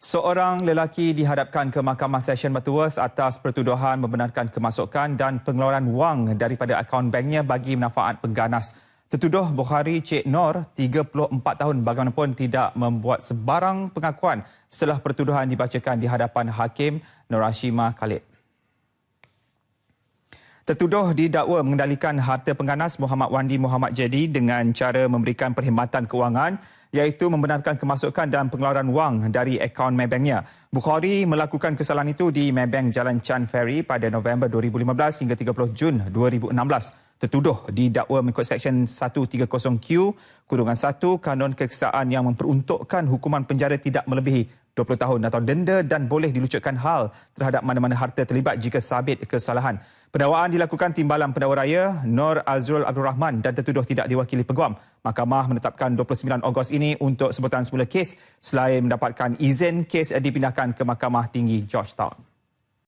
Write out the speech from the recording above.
Seorang lelaki dihadapkan ke Mahkamah Session Batu Wers atas pertuduhan membenarkan kemasukan dan pengeluaran wang daripada akaun banknya bagi manfaat pengganas. Tertuduh Bukhari Cik Nor, 34 tahun bagaimanapun tidak membuat sebarang pengakuan setelah pertuduhan dibacakan di hadapan Hakim Norashima Khalid. Tertuduh didakwa mengendalikan harta pengganas Muhammad Wandi Muhammad Jadi dengan cara memberikan perkhidmatan kewangan iaitu membenarkan kemasukan dan pengeluaran wang dari akaun Maybanknya. Bukhari melakukan kesalahan itu di Maybank Jalan Chan Ferry pada November 2015 hingga 30 Jun 2016. Tertuduh didakwa mengikut Seksyen 130Q kurungan 1 Kanun Kekesaksiaan yang memperuntukkan hukuman penjara tidak melebihi 20 tahun atau denda dan boleh dilucutkan hal terhadap mana-mana harta terlibat jika sabit kesalahan. Pendakwaan dilakukan Timbalan Pendakwa Raya Nur Azrul Abdul Rahman dan tertuduh tidak diwakili peguam. Mahkamah menetapkan 29 Ogos ini untuk sebutan semula kes selain mendapatkan izin kes dipindahkan ke Mahkamah Tinggi Georgetown.